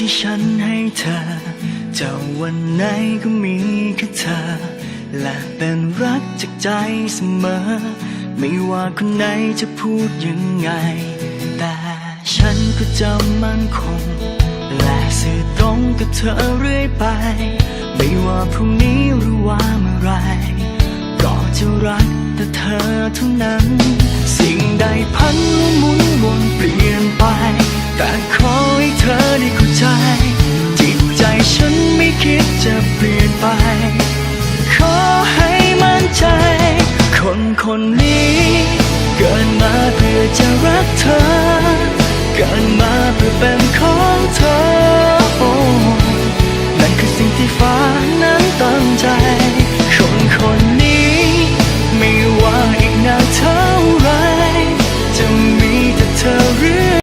ที่ฉันให้เธอจะวันไหนก็มีแค่เธอ และเป็นรักจากใจเสมอ ไม่ว่าคนไหนจะพูดยังไง แต่ฉันก็จะมั่นคง และสื่อตรงกับเธอเรื่อยไป ไม่ว่าพรุ่งนี้หรือว่าเมื่อไรก็จะรักแต่เธอเท่านั้น สิ่งใดพันหมุนวนเปลี่ยนไป แต่ขอให้เธอได้ ใจ จิตใจฉันไม่คิดจะเปลี่ยนไป ขอให้มั่นใจ คนคนนี้ เกิดมาเพื่อจะรักเธอ